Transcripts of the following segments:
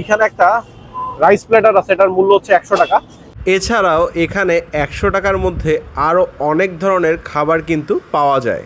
এখানে একটা rice platter আছে, এটার মূল্য হচ্ছে একশো টাকা। এছাড়াও এখানে একশো টাকার মধ্যে আরও অনেক ধরনের খাবার কিন্তু পাওয়া যায়।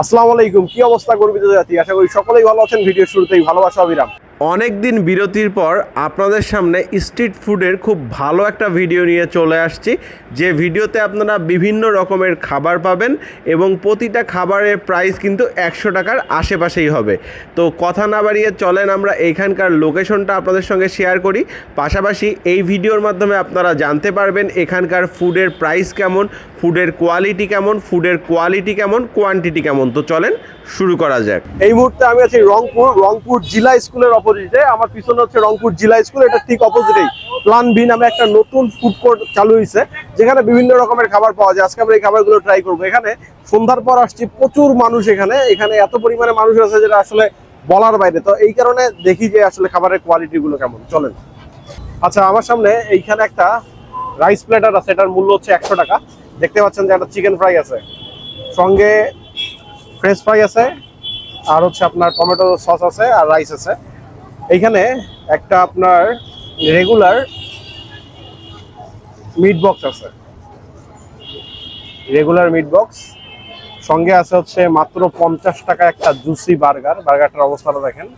আসসালামু আলাইকুম, কি অবস্থা করবি জাতি? আশা করি সকলেই ভালো আছেন ভিডিও শুরুতেই ভালোবাসা, অবিরাম। অনেক দিন বিরতির পর আপনাদের সামনে স্ট্রিট ফুডের খুব ভালো একটা ভিডিও নিয়ে চলে আসছি। যে ভিডিওতে আপনারা বিভিন্ন রকমের খাবার পাবেন এবং প্রতিটা খাবারের প্রাইস কিন্তু একশো টাকার আশেপাশেই হবে। তো কথা না বাড়িয়ে চলেন আমরা এইখানকার লোকেশনটা আপনাদের সঙ্গে শেয়ার করি। পাশাপাশি এই ভিডিওর মাধ্যমে আপনারা জানতে পারবেন এখানকার ফুডের প্রাইস কেমন, ফুডের কোয়ালিটি কেমন, ফুডের কোয়ালিটি কেমন কোয়ান্টিটি কেমন। তো চলেন শুরু করা যাক। এই মুহূর্তে আমি আছি রংপুর রংপুর জিলা স্কুলের অপোজিটে, আমার পিছনে হচ্ছে রংপুর জিলা স্কুল, এটা ঠিক অপোজিটেই। প্লান বি নামে একটা নতুন ফুড কোর্ট চালু হয়েছে যেখানে বিভিন্ন রকমের খাবার পাওয়া যায়। আজকে আমরা এই খাবারগুলো ট্রাই করব। এখানে সন্ধ্যার পর আসছি, প্রচুর মানুষ এখানে। এখানে এত পরিমাণে মানুষ আছে যেটা আসলে বলার বাইরে। তো এই কারণে দেখি যে আসলে খাবারের কোয়ালিটি গুলো কেমন। চলেন। আচ্ছা আমার সামনে এইখানে একটা রাইস প্লেটার আছে, এটার মূল্য হচ্ছে একশো টাকা। দেখতে পাচ্ছেন যে একটা চিকেন ফ্রাই আছে। সঙ্গে ফ্রেঞ্চ ফ্রাই আছে, আর হচ্ছে আপনার টমেটো সস আছে, আর রাইস আছে। এইখানে একটা আপনার রেগুলার মিট বক্স আছে। রেগুলার মিট বক্স সঙ্গে আছে হচ্ছে মাত্র পঞ্চাশ টাকা একটা জুসি বার্গার বার্গারটার অবস্থাটা দেখেন।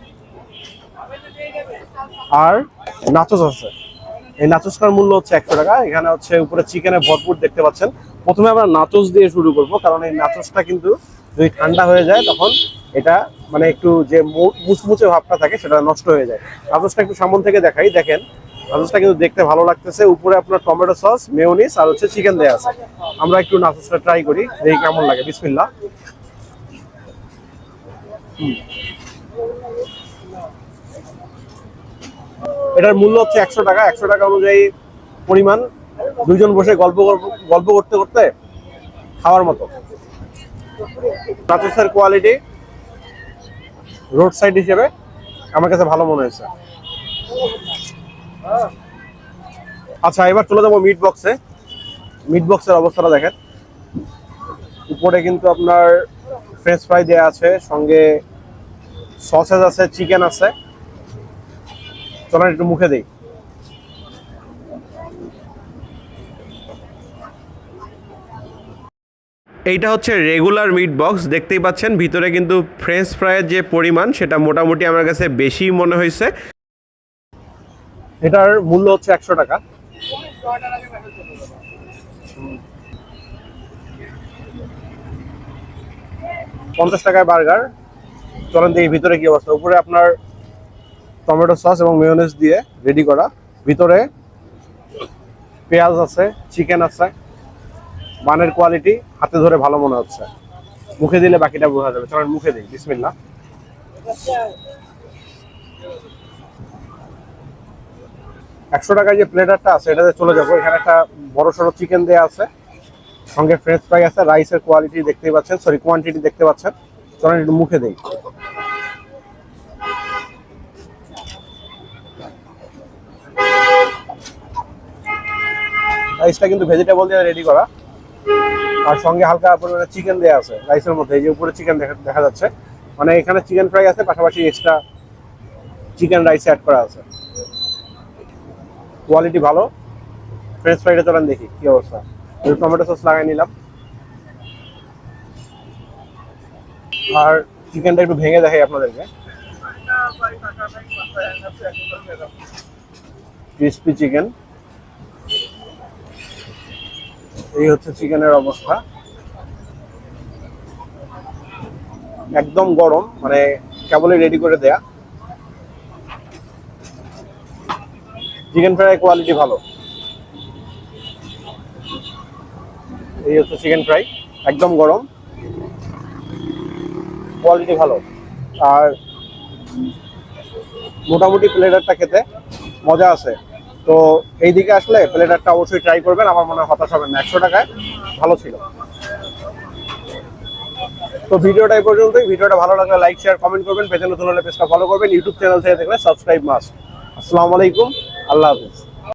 আর নাচোস আছে। এই নাচোসটার মূল্য হচ্ছে একশো টাকা। এখানে হচ্ছে উপরে চিকেনে ভরপুর দেখতে পাচ্ছেন। প্রথমে আমরা নাচোস দিয়ে শুরু করব, কারণ এই নাচোসটা কিন্তু যদি ঠান্ডা হয়ে যায় তখন এটা মানে একটু যে মুচমুচে ভাবটা থাকে, সেটা নষ্ট হয়ে যায়। নাচোসটা একটু সামন থেকে দেখাই, দেখেন। নাচোসটা কিন্তু দেখতে ভালো লাগতেছে। উপরে আপনার টমেটো সস, মেয়নিস, আর হচ্ছে চিকেন দেওয়া আছে। আমরা একটু নাচোসটা ট্রাই করি, দেখি কেমন লাগে। বিসমিল্লা এটার মূল্য হচ্ছে একশো টাকা। একশো টাকা অনুযায়ী পরিমাণ। দুইজন বসে গল্প- গল্প করতে করতে খাওয়ার মতো। নাচোসের কোয়ালিটি রোড সাইড হিসেবে আমার কাছে ভালো মনে হয়েছে। আচ্ছা এবার চলে যাব মিট বক্সে মিট বক্সের অবস্থাটা দেখেন। উপরে কিন্তু আপনার ফ্রেঞ্চ ফ্রাই দেওয়া আছে, সঙ্গে সসেজ আছে চিকেন আছে। চলেন একটু মুখে দেই। এইটা হচ্ছে রেগুলার মিট বক্স দেখতেই পাচ্ছেন। ভিতরে কিন্তু ফ্রেঞ্চ ফ্রাইয়ের যে পরিমাণ, সেটা মোটামুটি আমার কাছে বেশি মনে হয়েছে। এটার মূল্য হচ্ছে একশো টাকা। পঞ্চাশ টাকায় বার্গার। চলেন দেখি ভিতরে কি অবস্থা। উপরে আপনার টমেটো সস এবং মেয়োনেজ দিয়ে রেডি করা। ভিতরে পেঁয়াজ আছে চিকেন আছে। বানের কোয়ালিটি হাতে ধরে ভালো মনে হচ্ছে। মুখে দিলে বাকিটা বোঝা যাবে। চলেন মুখে দিই। বিসমিল্লা একশো টাকায় যে প্লেটারটা আছে, এটাতে চলে যাব। এখানে একটা বড় সড়ো চিকেন দেওয়া আছে। সঙ্গে ফ্রেঞ্চ ফ্রাই আছে। রাইসের কোয়ালিটি দেখতেই পাচ্ছেন। সরি কোয়ান্টিটি দেখতে পাচ্ছেন। চলেন একটু মুখে দিই। রাইসটা কিন্তু ভেজিটেবল দিয়ে রেডি করা। আর সঙ্গে হালকা পরিমাণে চিকেন দেওয়া আছে রাইসের মধ্যে, এই যে উপরে চিকেন দেখা যাচ্ছে। মানে এখানে চিকেন ফ্রাই আছে, পাশাপাশি এক্সট্রা চিকেন রাইস অ্যাড করা আছে। কোয়ালিটি ভালো। ফ্রেঞ্চ ফ্রাইটা চলেন দেখি, কি অবস্থা। টমেটো সস লাগাই নিলাম। আর চিকেনটা একটু ভেঙে দেখাই আপনাদেরকে। ক্রিসপি চিকেন এই হচ্ছে চিকেনের অবস্থা। একদম গরম মানে কেবলই রেডি করে দেয়া। চিকেন ফ্রাই কোয়ালিটি ভালো। এই হচ্ছে চিকেন ফ্রাই, একদম গরম। কোয়ালিটি ভালো। আর মোটামুটি প্লেটারটা খেতে মজা আছে। তো এই দিকে আসলে প্লেটারটা অবশ্যই ট্রাই করবেন, আমার মনে হয় হতাশ হবে না। একশো টাকায় ভালো ছিল। তো ভিডিওটা এই পর্যন্তই। ভিডিওটা ভালো লাগলে লাইক শেয়ার কমেন্ট করবেন। পেজে নতুন হলে পেজটা ফলো করবেন। ইউটিউব চ্যানেল থেকে দেখলে সাবস্ক্রাইব মাস আসসালামু আলাইকুম। আল্লাহ হাফিজ।